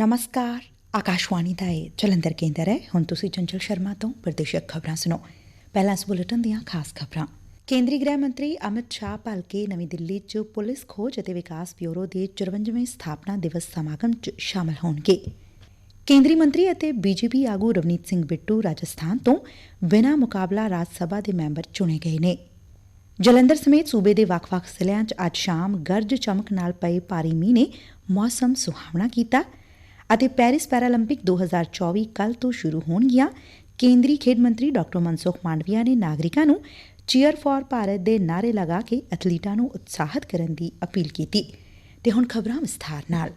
ਨਮਸਕਾਰ ਆਕਾਸ਼ਵਾਣੀ ਦਾ ਇਹ ਜਲੰਧਰ ਕੇਂਦਰ ਹੈ ਹੁਣ ਤੁਸੀਂ ਚੰਚਲ ਸ਼ਰਮਾ ਤੋਂ ਪ੍ਰਦੇਸ਼ਕ ਖਬਰਾਂ ਸੁਣੋ ਪਹਿਲਾਂ ਇਸ ਬੁਲੇਟਿਨ ਦੀਆਂ ਖਾਸ ਖਬਰਾਂ ਕੇਂਦਰੀ ਗ੍ਰਹਿ ਮੰਤਰੀ ਅਮਿਤ ਸ਼ਾਹ ਭਲਕੇ ਨਵੀਂ ਦਿੱਲੀ 'ਚ ਪੁਲਿਸ ਖੋਜ ਅਤੇ ਵਿਕਾਸ ਬਿਊਰੋ ਦੇ 54ਵੇਂ ਸਥਾਪਨਾ ਦਿਵਸ ਸਮਾਗਮ 'ਚ ਸ਼ਾਮਲ ਹੋਣਗੇ ਕੇਂਦਰੀ ਮੰਤਰੀ ਅਤੇ ਬੀਜੇਪੀ ਆਗੂ ਰਵਨੀਤ ਸਿੰਘ ਬਿੱਟੂ ਰਾਜਸਥਾਨ ਤੋਂ ਬਿਨਾਂ ਮੁਕਾਬਲਾ ਰਾਜ ਸਭਾ ਦੇ ਮੈਂਬਰ ਚੁਣੇ ਗਏ ਨੇ ਜਲੰਧਰ ਸਮੇਤ ਸੂਬੇ ਦੇ ਵੱਖ-ਵੱਖ ਜ਼ਿਲ੍ਹਿਆਂ 'ਚ ਅੱਜ ਸ਼ਾਮ ਗਰਜ ਚਮਕ ਨਾਲ ਪਏ ਭਾਰੀ ਮੀਂਹ ਨੇ ਮੌਸਮ ਸੁਹਾਵਣਾ ਕੀਤਾ ਅਤੇ ਪੈਰਿਸ ਪੈਰਾਲੰਪਿਕ 2024 ਕੱਲ ਤੋਂ ਸ਼ੁਰੂ ਹੋਣਗੀਆਂ। ਕੇਂਦਰੀ ਖੇਡ ਮੰਤਰੀ ਡਾ ਮਨਸੁਖ ਮਾਂਡਵੀਆ ਨੇ ਨਾਗਰਿਕਾਂ ਨੂੰ ਚੀਅਰ ਫਾਰ ਭਾਰਤ ਦੇ ਨਾਰੇ ਲਗਾ ਕੇ ਐਥਲੀਟਾਂ ਨੂੰ ਉਤਸ਼ਾਹਿਤ ਕਰਨ ਦੀ ਅਪੀਲ ਕੀਤੀ। ਤੇ ਹੁਣ ਖਬਰਾਂ ਵਿਸਥਾਰ ਨਾਲ।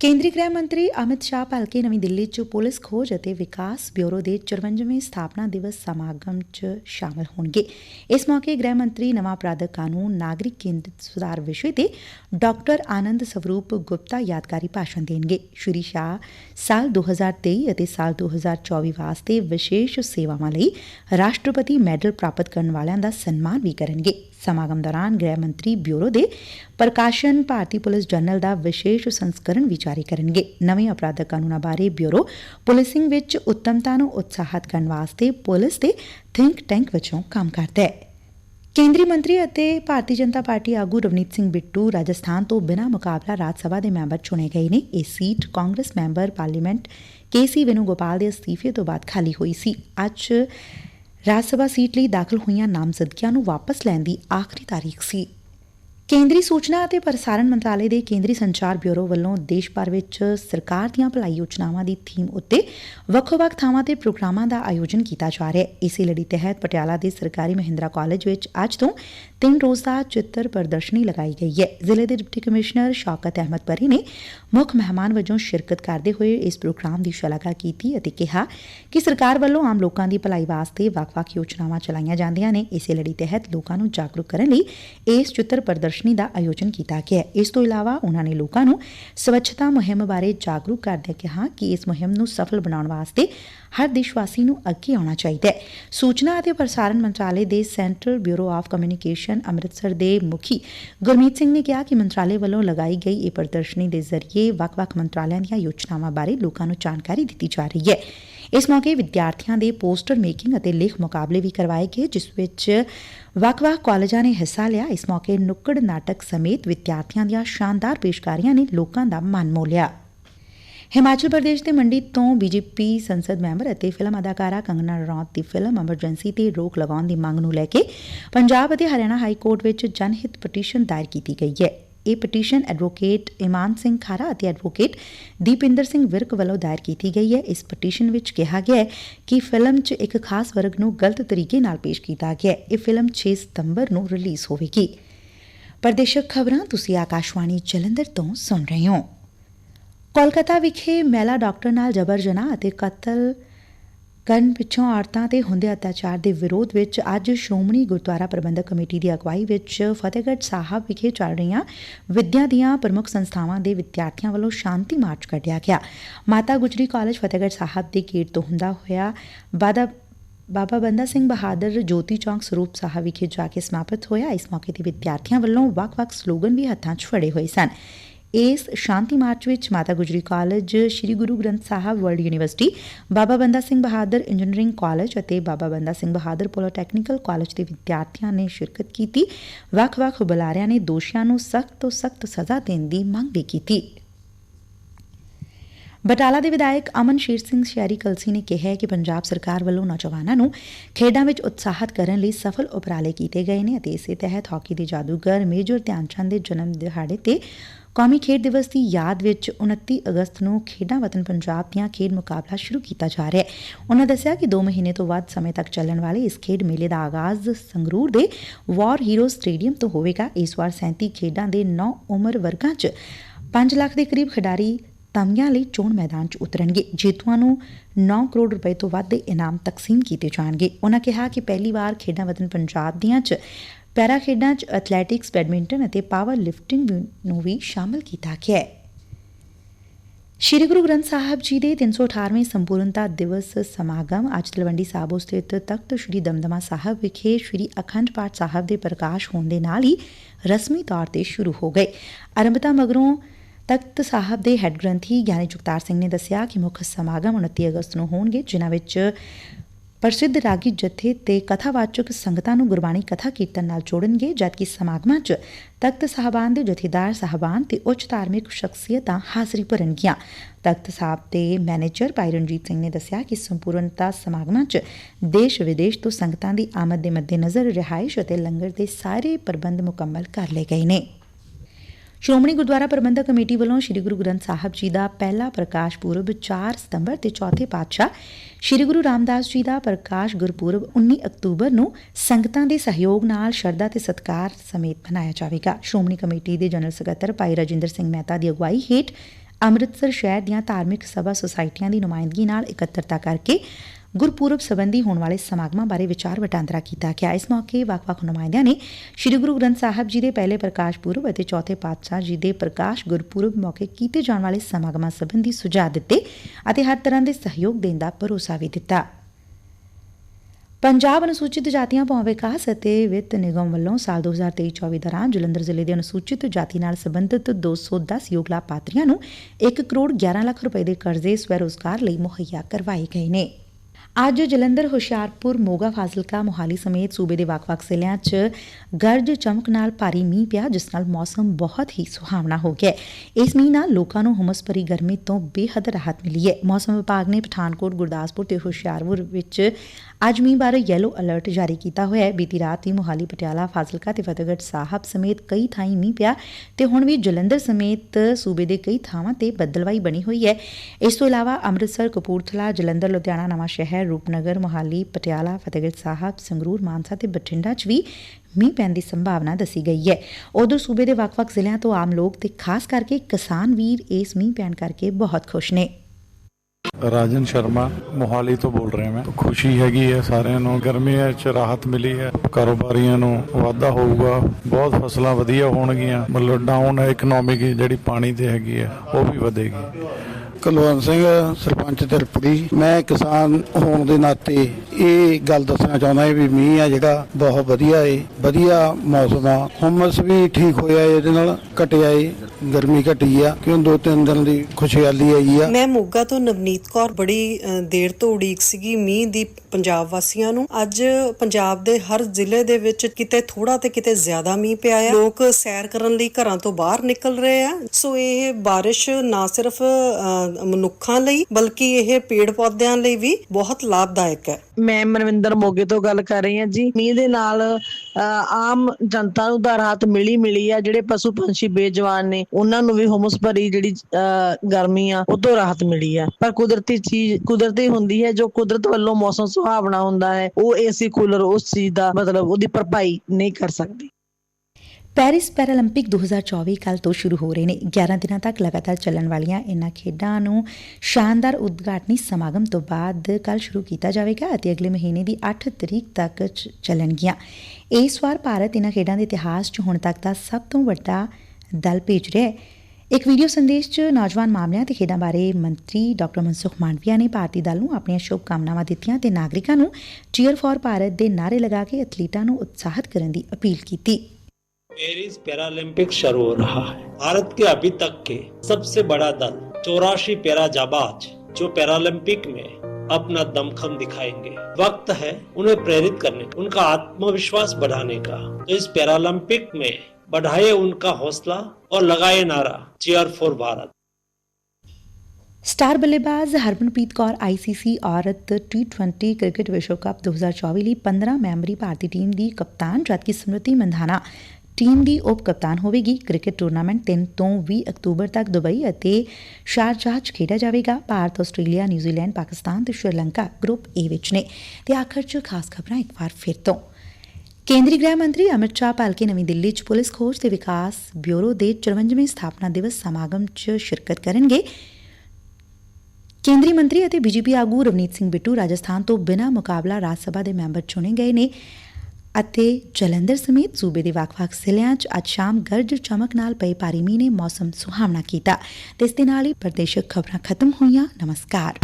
ਕੇਂਦਰੀ ਗ੍ਰਹਿ ਮੰਤਰੀ ਅਮਿਤ ਸ਼ਾਹ ਭਲਕੇ ਨਵੀਂ ਦਿੱਲੀ 'ਚ ਪੁਲਿਸ ਖੋਜ ਅਤੇ ਵਿਕਾਸ ਬਿਊਰੋ ਦੇ 54ਵੇਂ ਸਥਾਪਨਾ ਦਿਵਸ ਸਮਾਗਮ 'ਚ ਸ਼ਾਮਲ ਹੋਣਗੇ। ਇਸ ਮੌਕੇ ਗ੍ਰਹਿ ਮੰਤਰੀ ਨਵਾਂ ਅਪਰਾਧਕ ਕਾਨੂੰਨ, ਨਾਗਰਿਕ ਕੇਂਦਰਿਤ ਸੁਧਾਰ ਵਿਸ਼ੇ ਤੇ ਡਾਕਟਰ ਆਨੰਦ ਸਵਰੂਪ ਗੁਪਤਾ ਯਾਦਗਾਰੀ ਭਾਸ਼ਣ ਦੇਣਗੇ। ਸ਼੍ਰੀ ਸ਼ਾਹ ਸਾਲ 2023 ਅਤੇ ਸਾਲ 2024 ਵਾਸਤੇ ਵਿਸ਼ੇਸ਼ ਸੇਵਾਵਾਂ ਲਈ ਰਾਸ਼ਟਰਪਤੀ ਮੈਡਲ ਪ੍ਰਾਪਤ ਕਰਨ ਵਾਲਿਆਂ ਦਾ ਸਨਮਾਨ ਵੀ ਕਰਨਗੇ। ਸਮਾਗਮ ਦੌਰਾਨ ਗ੍ਰਹਿ ਮੰਤਰੀ ਬਿਊਰੋ ਦੇ ਪ੍ਰਕਾਸ਼ਨ ਭਾਰਤੀ ਪੁਲਿਸ ਜਰਨਲ ਦਾ ਵਿਸ਼ੇਸ਼ ਸੰਸਕਰਣ ਵੀ ਜਾਰੀ ਕਰਨਗੇ। ਨਵੇਂ ਅਪਰਾਧਕ ਕਾਨੂੰਨਾਂ ਬਾਰੇ ਬਿਊਰੋ ਪੁਲਿਸਿੰਗ ਵਿੱਚ ਉੱਤਮਤਾ ਨੂੰ ਉਤਸ਼ਾਹਿਤ ਕਰਨ ਵਾਸਤੇ ਪੁਲਿਸ ਦੇ ਥਿੰਕ ਟੈਂਕ ਵਜੋਂ ਕੰਮ ਕਰਦਾ ਹੈ। ਕੇਂਦਰੀ ਮੰਤਰੀ ਅਤੇ ਭਾਰਤੀ ਜਨਤਾ ਪਾਰਟੀ ਆਗੂ ਰਵਨੀਤ ਸਿੰਘ ਬਿੱਟੂ ਰਾਜਸਥਾਨ ਤੋਂ ਬਿਨਾਂ ਮੁਕਾਬਲਾ ਰਾਜ ਸਭਾ ਦੇ ਮੈਂਬਰ ਚੁਣੇ ਗਏ ਨੇ। ਇਹ seat Congress member parliament KC Venugopal ਦੇ ਅਸਤੀਫੇ ਤੋਂ ਬਾਅਦ ਖਾਲੀ ਹੋਈ ਸੀ। ਅੱਜ ਰਾਜ ਸਭਾ ਸੀਟ ਲਈ ਦਾਖਲ ਹੋਈਆਂ ਨਾਮਜ਼ਦਗੀਆਂ ਨੂੰ ਵਾਪਸ ਲੈਣ ਦੀ ਆਖਰੀ ਤਾਰੀਖ ਸੀ। ਕੇਂਦਰੀ ਸੂਚਨਾ ਅਤੇ ਪ੍ਰਸਾਰਣ ਮੰਤਰਾਲੇ ਦੇ ਕੇਂਦਰੀ ਸੰਚਾਰ ਬਿਊਰੋ ਵੱਲੋਂ ਦੇਸ਼ ਭਰ ਵਿੱਚ ਸਰਕਾਰ ਦੀਆਂ ਭਲਾਈ ਯੋਜਨਾਵਾਂ ਦੀ ਥੀਮ ਉੱਤੇ ਵੱਖ ਵੱਖ ਥਾਵਾਂ ਤੇ ਪ੍ਰੋਗਰਾਮਾਂ ਦਾ ਆਯੋਜਨ ਕੀਤਾ ਜਾ ਰਿਹਾ ਹੈ। ਇਸੇ ਲੜੀ ਤਹਿਤ ਪਟਿਆਲਾ ਦੇ ਸਰਕਾਰੀ ਮਹਿੰਦਰਾ ਕਾਲਜ ਵਿੱਚ ਅੱਜ ਤੋਂ ਤਿੰਨ ਰੋਜ਼ਾ ਚਿੱਤਰ ਪ੍ਰਦਰਸ਼ਨੀ ਲਗਾਈ ਗਈ ਹੈ। ਜ਼ਿਲ੍ਹੇ ਦੇ ਡਿਪਟੀ ਕਮਿਸ਼ਨਰ ਸ਼ੌਕਤ ਅਹਿਮਦ ਪਰੀ ਨੇ ਮੁੱਖ ਮਹਿਮਾਨ ਵਜੋਂ ਸ਼ਿਰਕਤ ਕਰਦੇ ਹੋਏ ਇਸ ਪ੍ਰੋਗਰਾਮ ਦੀ ਸ਼ਲਾਘਾ ਕੀਤੀ ਅਤੇ ਕਿਹਾ ਕਿ ਸਰਕਾਰ ਵੱਲੋਂ ਆਮ ਲੋਕਾਂ ਦੀ ਭਲਾਈ ਵਾਸਤੇ ਵੱਖ-ਵੱਖ ਯੋਜਨਾਵਾਂ ਚਲਾਈਆਂ ਜਾਂਦੀਆਂ ਨੇ। ਇਸੇ ਲੜੀ ਤਹਿਤ ਲੋਕਾਂ ਨੂੰ ਜਾਗਰੂਕ ਕਰਨ ਲਈ ਇਸ ਚਿੱਤਰ ਪ੍ਰਦਰਸ਼ਨੀ ਦਾ ਆਯੋਜਨ ਕੀਤਾ ਗਿਆ ਇਸ ਤੋਂ ਇਲਾਵਾ ਉਹਨਾਂ ਨੇ ਲੋਕਾਂ ਨੂੰ ਸਵੱਛਤਾ ਮੁਹਿੰਮ ਬਾਰੇ ਜਾਗਰੂਕ ਕਰਦਿਆਂ ਕਿਹਾ ਕਿ ਇਸ ਮੁਹਿੰਮ ਨੂੰ ਸਫਲ ਬਣਾਉਣ ਵਾਸਤੇ ਹਰ ਦੇਸ਼ ਵਾਸੀ ਨੂੰ ਅੱਗੇ ਆਉਣਾ ਚਾਹੀਦਾ ਹੈ। ਸੂਚਨਾ ਅਤੇ ਪ੍ਰਸਾਰਣ ਮੰਤਰਾਲੇ ਦੇ central bureau of communication Amritsar ਦੇ ਮੁਖੀ ਗੁਰਮੀਤ ਸਿੰਘ ਨੇ ਕਿਹਾ ਕਿ ਮੰਤਰਾਲੇ ਵੱਲੋਂ ਲਗਾਈ ਗਈ ਇਹ ਪ੍ਰਦਰਸ਼ਨੀ ਦੇ ਜ਼ਰੀਏ ਵੱਖ-ਵੱਖ ਮੰਤਰਾਲਿਆਂ ਦੀਆਂ ਯੋਜਨਾਵਾਂ ਬਾਰੇ ਲੋਕਾਂ ਨੂੰ ਜਾਣਕਾਰੀ ਦਿੱਤੀ ਜਾ ਰਹੀ ਹੈ। ਇਸ ਮੌਕੇ ਵਿਦਿਆਰਥੀਆਂ ਦੇ ਪੋਸਟਰ ਮੇਕਿੰਗ ਅਤੇ ਲੇਖ ਮੁਕਾਬਲੇ ਵੀ ਕਰਵਾਏ ਗਏ, ਜਿਸ ਵਿੱਚ ਵੱਖ-ਵੱਖ ਕਾਲਜਾਂ ਨੇ ਹਿੱਸਾ ਲਿਆ। ਇਸ ਮੌਕੇ ਨੁੱਕੜ ਨਾਟਕ ਸਮੇਤ ਵਿਦਿਆਰਥੀਆਂ ਦੀਆਂ ਸ਼ਾਨਦਾਰ ਪੇਸ਼ਕਾਰੀਆਂ ਨੇ ਲੋਕਾਂ ਦਾ ਮਨ ਮੋਲਿਆ ਹਿਮਾਚਲ ਪ੍ਰਦੇਸ਼ ਦੇ ਮੰਡੀ ਤੋਂ ਬੀਜੇਪੀ ਸੰਸਦ ਮੈਂਬਰ ਅਤੇ ਫਿਲਮ ਅਦਾਕਾਰਾ ਕੰਗਨਾ ਰਣੌਤ ਦੀ ਫਿਲਮ ਐਮਰਜੈਂਸੀ ਤੇ ਰੋਕ ਲਗਾਉਣ ਦੀ ਮੰਗ ਨੂੰ ਲੈ ਕੇ ਪੰਜਾਬ ਅਤੇ ਹਰਿਆਣਾ ਹਾਈ ਕੋਰਟ ਵਿੱਚ ਜਨਹਿਤ ਪਟੀਸ਼ਨ ਦਾਇਰ ਕੀਤੀ ਗਈ ਹੈ। ਇਹ ਪਟੀਸ਼ਨ ਐਡਵੋਕੇਟ ਇਮਾਨ ਸਿੰਘ ਖਾਰਾ ਅਤੇ ਐਡਵੋਕੇਟ ਦੀਪਿੰਦਰ ਸਿੰਘ ਵਿਰਕ ਵੱਲੋਂ ਦਾਇਰ ਕੀਤੀ ਗਈ ਹੈ। ਇਸ ਪਟੀਸ਼ਨ ਵਿੱਚ ਕਿਹਾ ਗਿਆ ਹੈ ਕਿ ਫਿਲਮ 'ਚ ਇੱਕ ਖਾਸ ਵਰਗ ਨੂੰ ਗਲਤ ਤਰੀਕੇ ਨਾਲ ਪੇਸ਼ ਕੀਤਾ ਗਿਆ ਹੈ। ਇਹ ਫਿਲਮ 6 ਸਤੰਬਰ ਨੂੰ ਰਿਲੀਜ਼ ਹੋਵੇਗੀ। ਪ੍ਰਦੇਸ਼ਕ ਖਬਰਾਂ, ਤੁਸੀਂ ਆਕਾਸ਼ਵਾਣੀ ਜਲੰਧਰ ਤੋਂ ਸੁਣ ਰਹੇ ਹੋ। ਕੋਲਕਾਤਾ ਵਿਖੇ ਮਹਿਲਾ ਡਾਕਟਰ ਨਾਲ ਜਬਰ ਜਨਾਹ ਅਤੇ ਕਤਲ ਕਰਨ ਪਿੱਛੋਂ ਔਰਤਾਂ ਤੇ ਹੁੰਦੇ ਅਤਿਆਚਾਰ ਦੇ ਵਿਰੋਧ ਵਿੱਚ ਅੱਜ ਸ਼੍ਰੋਮਣੀ ਗੁਰਦੁਆਰਾ ਪ੍ਰਬੰਧਕ ਕਮੇਟੀ ਦੀ ਅਗਵਾਈ ਵਿੱਚ ਫਤਿਹਗੜ੍ਹ ਸਾਹਿਬ ਵਿਖੇ ਚੱਲ ਰਹੀਆਂ ਵਿਦਿਆ ਦੀਆਂ ਪ੍ਰਮੁੱਖ ਸੰਸਥਾਵਾਂ ਦੇ ਵਿਦਿਆਰਥੀਆਂ ਵੱਲੋਂ ਸ਼ਾਂਤੀ ਮਾਰਚ ਕੱਢਿਆ ਗਿਆ। ਮਾਤਾ ਗੁਜਰੀ ਕਾਲਜ ਫਤਿਹਗੜ੍ਹ ਸਾਹਿਬ ਦੇ ਗੇਟ ਤੋਂ ਹੁੰਦਾ ਹੋਇਆ ਬਾਦਾ ਬਾਬਾ ਬੰਦਾ ਸਿੰਘ ਬਹਾਦਰ ਜੋਤੀ ਚੌਂਕ ਸਰੂਪ ਸਾਹਿਬ ਵਿਖੇ ਜਾ ਕੇ ਸਮਾਪਤ ਹੋਇਆ। ਇਸ ਮੌਕੇ ਤੇ ਵਿਦਿਆਰਥੀਆਂ ਵੱਲੋਂ ਵੱਖ-ਵੱਖ ਸਲੋਗਨ ਵੀ ਹੱਥਾਂ 'ਚ ਫੜੇ ਹੋਏ ਸਨ। ਇਸ ਸ਼ਾਂਤੀ ਮਾਰਚ ਵਿੱਚ Mata Gujri college, Sri Guru Granth Sahib world university, Baba Banda Singh Bahadur engineering college ਅਤੇ ਬਾਬਾ ਬੰਦਾ ਸਿੰਘ ਬਹਾਦਰ ਪੋਲੀਟੈਕਨੀਕਲ ਕਾਲਜ ਦੇ ਵਿਦਿਆਰਥੀਆਂ ਨੇ ਸ਼ਿਰਕਤ ਕੀਤੀ। ਵੱਖ-ਵੱਖ ਬੁਲਾਰਿਆਂ ਨੇ ਦੋਸ਼ੀਆਂ ਨੂੰ ਸਖਤ ਤੋਂ ਸਖਤ ਸਜ਼ਾ ਦੇਣ ਦੀ ਮੰਗ ਵੀ ਕੀਤੀ। ਬਟਾਲਾ ਦੇ ਵਿਧਾਇਕ ਅਮਨ ਸ਼ੇਰ ਸਿੰਘ ਸ਼ਹਿਰੀ ਕਲਸੀ ਨੇ ਕਿਹਾ ਕਿ ਪੰਜਾਬ ਸਰਕਾਰ ਵੱਲੋਂ ਨੌਜਵਾਨਾਂ ਨੂੰ ਖੇਡਾਂ ਵਿੱਚ ਉਤਸ਼ਾਹਿਤ ਕਰਨ ਲਈ ਸਫਲ ਉਪਰਾਲੇ ਕੀਤੇ ਗਏ ਨੇ ਅਤੇ ਇਸੇ ਤਹਿਤ ਹਾਕੀ ਦੇ ਜਾਦੂਗਰ ਮੇਜਰ ਧਿਆਨਚੰਦ ਦੇ ਜਨਮ ਦਿਹਾੜੇ ਤੇ ਕੌਮੀ ਖੇਡ ਦਿਵਸ ਦੀ ਯਾਦ ਵਿੱਚ 29 ਅਗਸਤ ਨੂੰ ਖੇਡਾਂ ਵਤਨ ਪੰਜਾਬ ਦੀਆਂ ਖੇਡ ਮੁਕਾਬਲਾ ਸ਼ੁਰੂ ਕੀਤਾ ਜਾ ਰਿਹਾ ਹੈ। ਉਹਨਾਂ ਦੱਸਿਆ ਕਿ 2 ਮਹੀਨੇ ਤੋਂ ਵੱਧ ਸਮੇਂ ਤੱਕ ਚੱਲਣ ਵਾਲੇ ਇਸ ਖੇਡ ਮੇਲੇ ਦਾ ਆਗਾਜ਼ ਸੰਗਰੂਰ ਦੇ ਵਾਰ ਹੀਰੋ ਸਟੇਡੀਅਮ ਤੋਂ ਹੋਵੇਗਾ। ਇਸ ਵਾਰ 37 ਖੇਡਾਂ ਦੇ 9 ਉਮਰ ਵਰਗਾਂ 'ਚ 5 ਲੱਖ ਦੇ ਕਰੀਬ ਖਿਡਾਰੀ ਤਮਗਿਆਂ ਲਈ ਚੋਣ ਮੈਦਾਨ 'ਚ ਉਤਰਨਗੇ। ਜੇਤੂਆਂ ਨੂੰ 9 ਕਰੋੜ ਰੁਪਏ ਤੋਂ ਵੱਧ ਦੇ ਇਨਾਮ ਤਕਸੀਮ ਕੀਤੇ ਜਾਣਗੇ। ਉਹਨਾਂ ਕਿਹਾ ਕਿ ਪਹਿਲੀ ਵਾਰ ਖੇਡਾਂ ਵਤਨ ਪੰਜਾਬ ਦੀਆਂ 'ਚ ਪੈਰਾ ਖੇਡਾਂ 'ਚ ਐਥਲੈਟਿਕਸ, ਬੈਡਮਿੰਟਨ ਅਤੇ ਪਾਵਰ ਲਿਫਟਿੰਗ ਨੂੰ ਵੀ ਸ਼ਾਮਲ ਕੀਤਾ ਗਿਆ ਹੈ। ਸ਼੍ਰੀ ਗੁਰੂ ਗ੍ਰੰਥ ਸਾਹਿਬ ਜੀ ਦੇ 318ਵੇਂ ਸੰਪੂਰਨਤਾ ਦਿਵਸ ਸਮਾਗਮ ਅੱਜ ਤਲਵੰਡੀ ਸਾਬੋ ਸਥਿਤ ਤਖਤ ਸ਼੍ਰੀ ਦਮਦਮਾ ਸਾਹਿਬ ਵਿਖੇ ਸ਼੍ਰੀ ਅਖੰਡ ਪਾਠ ਸਾਹਿਬ ਦੇ ਪ੍ਰਕਾਸ਼ ਹੋਣ ਦੇ ਨਾਲ ਹੀ ਰਸਮੀ ਤੌਰ ਤੇ ਸ਼ੁਰੂ ਹੋ ਗਏ। ਆਰੰਭਤਾ ਮਗਰੋਂ ਤਖਤ ਸਾਹਿਬ ਦੇ ਹੈੱਡ ਗ੍ਰੰਥੀ ਗਿਆਨੀ ਜੁਗਤਾਰ ਸਿੰਘ ਨੇ ਦੱਸਿਆ ਕਿ ਮੁੱਖ ਸਮਾਗਮ 29 ਅਗਸਤ ਨੂੰ ਹੋਣਗੇ, ਜਿਨ੍ਹਾਂ ਵਿੱਚ ਪ੍ਰਸਿੱਧ ਰਾਗੀ ਜਥੇ ਤੇ ਕਥਾਵਾਚਕ ਸੰਗਤਾਂ ਨੂੰ ਗੁਰਬਾਣੀ ਕਥਾ ਕੀਰਤਨ ਨਾਲ ਜੋੜਨਗੇ, ਜਦਕਿ ਸਮਾਗਮਾਂ 'ਚ ਤਖਤ ਸਾਹਿਬਾਨ ਦੇ ਜਥੇਦਾਰ ਸਾਹਿਬਾਨ ਤੇ ਉੱਚ ਧਾਰਮਿਕ ਸ਼ਖਸੀਅਤਾਂ ਹਾਜ਼ਰੀ ਭਰਨਗੀਆਂ। ਤਖਤ ਸਾਹਿਬ ਦੇ ਮੈਨੇਜਰ ਭਾਈ ਰਣਜੀਤ ਸਿੰਘ ਨੇ ਦੱਸਿਆ ਕਿ ਸੰਪੂਰਨਤਾ ਸਮਾਗਮਾਂ 'ਚ ਦੇਸ਼ ਵਿਦੇਸ਼ ਤੋਂ ਸੰਗਤਾਂ ਦੀ ਆਮਦ ਦੇ ਮੱਦੇਨਜ਼ਰ ਰਿਹਾਇਸ਼ ਅਤੇ ਲੰਗਰ ਦੇ ਸਾਰੇ ਪ੍ਰਬੰਧ ਮੁਕੰਮਲ ਕਰ ਲਏ ਗਏ ਨੇ। ਸ਼੍ਰੋਮਣੀ ਗੁਰਦੁਆਰਾ ਪ੍ਰਬੰਧਕ ਕਮੇਟੀ ਵੱਲੋਂ ਸ੍ਰੀ ਗੁਰੂ ਗ੍ਰੰਥ ਸਾਹਿਬ ਜੀ ਦਾ ਪਹਿਲਾ ਪ੍ਰਕਾਸ਼ ਪੁਰਬ 4 ਸਤੰਬਰ ਤੇ ਚੌਥੇ ਪਾਤਸ਼ਾਹ ਸ੍ਰੀ ਗੁਰੂ ਰਾਮਦਾਸ ਜੀ ਦਾ ਪ੍ਰਕਾਸ਼ ਗੁਰਪੁਰਬ 19 ਅਕਤੂਬਰ ਨੂੰ ਸੰਗਤਾਂ ਦੇ ਸਹਿਯੋਗ ਨਾਲ ਸ਼ਰਧਾ ਤੇ ਸਤਕਾਰ ਸਮੇਤ ਮਨਾਇਆ ਜਾਵੇਗਾ। ਸ਼੍ਰੋਮਣੀ ਕਮੇਟੀ ਦੇ ਜਨਰਲ ਸਕੱਤਰ ਭਾਈ ਰਾਜਿੰਦਰ ਸਿੰਘ ਮਹਿਤਾ ਦੀ ਅਗਵਾਈ ਹੇਠ ਅੰਮ੍ਰਿਤਸਰ ਸ਼ਹਿਰ ਦੀਆਂ ਧਾਰਮਿਕ ਸਭਾ ਸੁਸਾਇਟੀਆਂ ਦੀ ਨੁਮਾਇੰਦਗੀ ਨਾਲ ਇਕੱਤਰਤਾ ਕਰਕੇ ਗੁਰਪੁਰਬ ਸਬੰਧੀ ਹੋਣ ਵਾਲੇ ਸਮਾਗਮਾਂ ਬਾਰੇ ਵਿਚਾਰ ਵਟਾਂਦਰਾ ਕੀਤਾ ਗਿਆ। ਇਸ ਮੌਕੇ ਵੱਖ-ਵੱਖ ਨੁਮਾਇੰਦਿਆਂ ਨੇ ਸ੍ਰੀ ਗੁਰੂ ਗ੍ਰੰਥ ਸਾਹਿਬ ਜੀ ਦੇ ਪਹਿਲੇ ਪ੍ਰਕਾਸ਼ ਪੁਰਬ ਅਤੇ ਚੌਥੇ ਪਾਤਸ਼ਾਹ ਜੀ ਦੇ ਪ੍ਰਕਾਸ਼ ਗੁਰਪੁਰਬ ਮੌਕੇ ਕੀਤੇ ਜਾਣ ਵਾਲੇ ਸਮਾਗਮਾਂ ਸਬੰਧੀ ਸੁਝਾਅ ਦਿੱਤੇ ਅਤੇ ਹਰ ਤਰ੍ਹਾਂ ਦੇ ਸਹਿਯੋਗ ਦੇਣ ਦਾ ਭਰੋਸਾ ਵੀ ਦਿੱਤਾ। ਪੰਜਾਬ ਅਨੁਸੂਚਿਤ ਜਾਤੀਆਂ ਭੌਂ ਵਿਕਾਸ ਅਤੇ ਵਿੱਤ ਨਿਗਮ ਵੱਲੋਂ ਸਾਲ 2023-24 ਦੌਰਾਨ ਜਲੰਧਰ ਜ਼ਿਲ੍ਹੇ ਦੇ ਅਨੁਸੂਚਿਤ ਜਾਤੀ ਨਾਲ ਸੰਬੰਧਿਤ 210 ਯੋਗ ਲਾਭਪਾਤਰੀਆਂ ਨੂੰ 1 ਕਰੋੜ 11 ਲੱਖ ਰੁਪਏ ਦੇ ਕਰਜ਼ੇ ਸਵੈ ਰੋਜ਼ਗਾਰ ਲਈ ਮੁਹੱਈਆ ਕਰਵਾਏ ਗਏ ਨੇ। ਅੱਜ ਜਲੰਧਰ, ਹੁਸ਼ਿਆਰਪੁਰ, ਮੋਗਾ, ਫਾਜ਼ਿਲਕਾ, ਮੋਹਾਲੀ ਸਮੇਤ ਸੂਬੇ ਦੇ ਵੱਖ-ਵੱਖ ਜ਼ਿਲ੍ਹਿਆਂ 'ਚ ਗਰਜ ਚਮਕ ਨਾਲ ਭਾਰੀ ਮੀਂਹ ਪਿਆ, ਜਿਸ ਨਾਲ ਮੌਸਮ ਬਹੁਤ ਹੀ ਸੁਹਾਵਣਾ ਹੋ ਗਿਆ ਇਸ ਮੀਂਹ ਨਾਲ ਲੋਕਾਂ ਨੂੰ ਹੁਮਸ ਭਰੀ ਗਰਮੀ ਤੋਂ ਬੇਹੱਦ ਰਾਹਤ ਮਿਲੀ ਹੈ। ਮੌਸਮ ਵਿਭਾਗ ਨੇ ਪਠਾਨਕੋਟ, ਗੁਰਦਾਸਪੁਰ ਤੇ ਹੁਸ਼ਿਆਰਪੁਰ ਵਿੱਚ ਅੱਜ ਮੀਂਹ ਬਾਰੇ ਯੈਲੋ ਅਲਰਟ ਜਾਰੀ ਕੀਤਾ ਹੋਇਆ ਹੈ। ਬੀਤੀ ਰਾਤ ਹੀ ਮੋਹਾਲੀ, ਪਟਿਆਲਾ, ਫਾਜ਼ਿਲਕਾ ਤੇ ਫਤਿਹਗੜ੍ਹ ਸਾਹਿਬ ਸਮੇਤ ਕਈ ਥਾਈਂ ਮੀਂਹ ਪਿਆ ਤੇ ਹੁਣ ਵੀ ਜਲੰਧਰ ਸਮੇਤ ਸੂਬੇ ਦੇ ਕਈ ਥਾਵਾਂ ਤੇ ਬੱਦਲਵਾਈ ਬਣੀ ਹੋਈ ਹੈ। ਇਸ ਤੋਂ ਇਲਾਵਾ ਅੰਮ੍ਰਿਤਸਰ, ਕਪੂਰਥਲਾ, ਜਲੰਧਰ, ਲੁਧਿਆਣਾ ਨਵਾਂ ਸ਼ਹਿਰ ਰੂਪਨਗਰ, ਮੋਹਾਲੀ, ਪਟਿਆਲਾ, ਫਤਿਹਗੜ੍ਹ ਸਾਹਿਬ, ਸੰਗਰੂਰ, ਮਾਨਸਾ ਤੇ ਬਠਿੰਡਾ 'ਚ ਵੀ ਮੀਂਹ ਪੈਣ ਦੀ ਸੰਭਾਵਨਾ ਦੱਸੀ ਗਈ ਹੈ। ਉਧਰ ਸੂਬੇ ਦੇ ਵੱਖ-ਵੱਖ ਜ਼ਿਲ੍ਹਿਆਂ ਤੋਂ ਆਮ ਲੋਕ ਤੇ ਖਾਸ ਕਰਕੇ ਕਿਸਾਨ ਵੀਰ ਇਸ ਮੀਂਹ ਪੈਣ ਕਰਕੇ ਬਹੁਤ ਖੁਸ਼ ਨੇ। ਰਾਜਨ ਸ਼ਰਮਾ, ਮੋਹਾਲੀ ਤੋਂ ਬੋਲ ਰਿਹਾ ਮੈਂ। ਖੁਸ਼ੀ ਹੈਗੀ ਹੈ ਸਾਰਿਆਂ ਨੂੰ, ਗਰਮੀਆਂ 'ਚ ਰਾਹਤ ਮਿਲੀ ਹੈ। ਕਾਰੋਬਾਰੀਆਂ ਨੂੰ ਵਾਧਾ ਹੋਊਗਾ, ਬਹੁਤ ਫਸਲਾਂ ਵਧੀਆ ਹੋਣਗੀਆਂ। ਮਤਲਬ ਡਾਊਨ ਇਕਨੋਮਿਕ ਜਿਹੜੀ ਪਾਣੀ ਤੇ ਹੈਗੀ ਹੈ, ਉਹ ਵੀ ਵਧੇਗੀ। ਕੁਲਵੰਤ ਸਿੰਘ, ਸਰਪੰਚ ਤਿਰਪੜੀ ਮੈਂ ਕਿਸਾਨ ਹੋਣ ਦੇ ਨਾਤੇ ਇਹ ਗੱਲ ਦੱਸਣਾ ਚਾਹੁੰਦਾ ਹਾਂ ਵੀ ਮੀਂਹ ਆ ਜਿਹੜਾ, ਬਹੁਤ ਵਧੀਆ ਏ। ਵਧੀਆ ਮੌਸਮ ਆ। ਹੁਮਸ ਵੀ ਠੀਕ ਹੋਇਆ ਏ ਇਹਦੇ ਨਾਲ, ਘਟਿਆ ਏ। ਗਰਮੀ ਘਟੀ ਆ, ਕਿਉਂ ਦੋ ਤਿੰਨ ਦਿਨ ਦੀ ਖੁਸ਼ਹਾਲੀ ਆਈ ਆ? ਮੈਂ ਮੋਗਾ ਤੋਂ ਨਵਨੀਤ ਕੌਰ ਬੜੀ ਦੇਰ ਤੋਂ ਉਡੀਕ ਸੀਗੀ ਮੀਂਹ ਦੀ ਪੰਜਾਬ ਵਾਸੀਆਂ ਨੂੰ। ਅੱਜ ਪੰਜਾਬ ਦੇ ਹਰ ਜ਼ਿਲ੍ਹੇ ਦੇ ਵਿੱਚ ਕਿਤੇ ਥੋੜਾ ਤੇ ਕਿਤੇ ਜ਼ਿਆਦਾ ਮੀਂਹ ਪਿਆ ਆ। ਲੋਕ ਸੈਰ ਕਰਨ ਲਈ ਘਰਾਂ ਤੋਂ ਬਾਹਰ ਨਿਕਲ ਰਹੇ ਆ। ਸੋ ਇਹ ਬਾਰਿਸ਼ ਨਾ ਸਿਰਫ ਮਨੁੱਖਾਂ ਲਈ, ਬਲਕਿ ਇਹ ਪੇੜ ਪੌਦਿਆਂ ਲਈ ਵੀ ਬਹੁਤ ਲਾਭਦਾਇਕ ਹੈ। ਮੈਂ ਮਨਵਿੰਦਰ ਮੋਗੇ ਤੋਂ ਗੱਲ ਕਰ ਰਹੀ ਹਾਂ ਜੀ। ਮੀਂਹ ਦੇ ਨਾਲ ਆਮ ਜਨਤਾ ਨੂੰ ਤਾਂ ਰਾਹਤ ਮਿਲੀ ਮਿਲੀ ਆ। ਜਿਹੜੇ ਪਸ਼ੂ ਪੰਛੀ ਬੇਜਵਾਨ ਨੇ ਉਹਨਾਂ ਨੂੰ ਵੀ ਹੁਮਸ ਭਰੀ ਜਿਹੜੀ ਅ, ਗਰਮੀ ਆ ਉਹ ਤੋਂ ਰਾਹਤ ਮਿਲੀ ਆ। ਪਰ ਕੁਦਰਤੀ ਚੀਜ਼ ਕੁਦਰਤੀ ਹੁੰਦੀ ਹੈ ਜੋ ਕੁਦਰਤ ਵੱਲੋਂ ਮੌਸਮ ਸੁਹਾਵਣਾ ਹੁੰਦਾ ਹੈ ਉਹ ਏਸੀ ਕੂਲਰ ਉਸ ਚੀਜ਼ ਦਾ ਮਤਲਬ ਉਹਦੀ ਭਰਪਾਈ ਨਹੀਂ ਕਰ ਸਕਦੀ। ਪੈਰਿਸ ਪੈਰਾਲੰਪਿਕ 2024 ਕੱਲ ਤੋਂ ਸ਼ੁਰੂ ਹੋ ਰਹੇ ਨੇ। 11 ਦਿਨਾਂ ਤੱਕ ਲਗਾਤਾਰ ਚੱਲਣ ਵਾਲੀਆਂ ਇਨ੍ਹਾਂ ਖੇਡਾਂ ਨੂੰ ਸ਼ਾਨਦਾਰ ਉਦਘਾਟਨੀ ਸਮਾਗਮ ਤੋਂ ਬਾਅਦ ਕੱਲ ਸ਼ੁਰੂ ਕੀਤਾ ਜਾਵੇਗਾ ਅਤੇ ਅਗਲੇ ਮਹੀਨੇ ਦੀ 8 ਤਰੀਕ ਤੱਕ ਚੱਲਣਗੀਆਂ। ਇਸ ਵਾਰ ਭਾਰਤ ਇਨ੍ਹਾਂ ਖੇਡਾਂ ਦੇ ਇਤਿਹਾਸ 'ਚ ਹੁਣ ਤੱਕ ਦਾ ਸਭ ਤੋਂ ਵੱਡਾ ਦਲ ਭੇਜ ਰਿਹਾ ਹੈ। ਇੱਕ ਵੀਡੀਓ ਸੰਦੇਸ਼ 'ਚ ਨੌਜਵਾਨ ਮਾਮਲਿਆਂ ਤੇ ਖੇਡਾਂ ਬਾਰੇ ਮੰਤਰੀ ਡਾਕਟਰ ਮਨਸੁਖ ਮਾਂਡਵੀਆ ਨੇ ਭਾਰਤੀ ਦਲ ਨੂੰ ਆਪਣੀਆਂ ਸ਼ੁਭ ਕਾਮਨਾਵਾਂ ਦਿੱਤੀਆਂ ਤੇ ਨਾਗਰਿਕਾਂ ਨੂੰ ਚੀਅਰ ਫਾਰ ਭਾਰਤ ਦੇ ਨਾਅਰੇ ਲਗਾ ਕੇ ਐਥਲੀਟਾਂ ਨੂੰ ਉਤਸ਼ਾਹਿਤ ਕਰਨ ਦੀ ਅਪੀਲ ਕੀਤੀ। पेरिस पैरालंपिक शुरू हो रहा है भारत के अभी तक के सबसे बड़ा दल चौरासी पैरा जाबाज जो पैरालंपिक में अपना दमखम दिखाएंगे वक्त है उन्हें प्रेरित करने का, उनका आत्मविश्वास बढ़ाने का तो इस पैरालंपिक में बढ़ाए उनका हौसला और लगाए नारा चेयर फॉर भारत ਸਟਾਰ ਬੱਲੇਬਾਜ਼ ਹਰਮਨਪ੍ਰੀਤ ਕੌਰ ਆਈਸੀਸੀ ਔਰਤ ਟੀ20 ਕ੍ਰਿਕਟ ਵਿਸ਼ਵ ਕੱਪ 2024 ਲਈ 15 ਮੈਂਬਰੀ ਭਾਰਤੀ ਟੀਮ ਦੀ ਕਪਤਾਨ ਜਦਕਿ ਸਮ੍ਰਿਤੀ ਮੰਧਾਨਾ ਟੀਮ ਦੀ ਉਪ ਕਪਤਾਨ ਹੋਵੇਗੀ। ਕ੍ਰਿਕਟ ਟੂਰਨਾਮੈਂਟ 3 ਤੋਂ 20 ਅਕਤੂਬਰ ਤੱਕ ਦੁਬਈ ਅਤੇ ਸ਼ਾਰਜਾਹ 'ਚ ਖੇਡਿਆ ਜਾਵੇਗਾ। ਭਾਰਤ, ਆਸਟ੍ਰੇਲੀਆ, ਨਿਊਜ਼ੀਲੈਂਡ, ਪਾਕਿਸਤਾਨ ਤੇ ਸ਼੍ਰੀਲੰਕਾ ਗਰੁੱਪ ਏ ਵਿੱਚ ਨੇ। ਤੇ ਆਖਰ 'ਚ ਖਾਸ ਖਬਰਾਂ ਇੱਕ ਵਾਰ ਫਿਰ ਤੋਂ। ਕੇਂਦਰੀ ਗ੍ਰਹਿ ਮੰਤਰੀ ਅਮਿਤ ਸ਼ਾਹ ਭਲਕੇ ਨਵੀਂ ਦਿੱਲੀ 'ਚ ਪੁਲਿਸ ਖੋਜ ਤੇ ਵਿਕਾਸ ਬਿਊਰੋ ਦੇ 54ਵੇਂ ਸਥਾਪਨਾ ਦਿਵਸ ਸਮਾਗਮ 'ਚ ਸ਼ਿਰਕਤ ਕਰਨਗੇ। ਕੇਂਦਰੀ ਮੰਤਰੀ ਅਤੇ ਬੀਜੇਪੀ ਆਗੂ ਰਵਨੀਤ ਸਿੰਘ ਬਿੱਟੂ ਰਾਜਸਥਾਨ ਤੋਂ ਬਿਨਾਂ ਮੁਕਾਬਲਾ ਰਾਜ ਸਭਾ ਦੇ ਮੈਂਬਰ ਚੁਣੇ ਗਏ ਨੇ। ਅਤੇ ਜਲੰਧਰ ਸਮੇਤ ਸੂਬੇ ਦੇ ਵੱਖ-ਵੱਖ ਜ਼ਿਲ੍ਹਿਆਂ 'ਚ ਅੱਜ ਸ਼ਾਮ ਗਰਜ ਚਮਕ ਨਾਲ ਪਈ ਭਾਰੀ ਮੀਂਹ ਨੇ ਮੌਸਮ ਸੁਹਾਵਣਾ ਕੀਤਾ। ਤੇ ਇਸ ਦੇ ਨਾਲ ਹੀ ਪ੍ਰਦੇਸ਼ਕ ਖਬਰਾਂ ਖਤਮ ਹੋਈਆਂ। ਨਮਸਕਾਰ।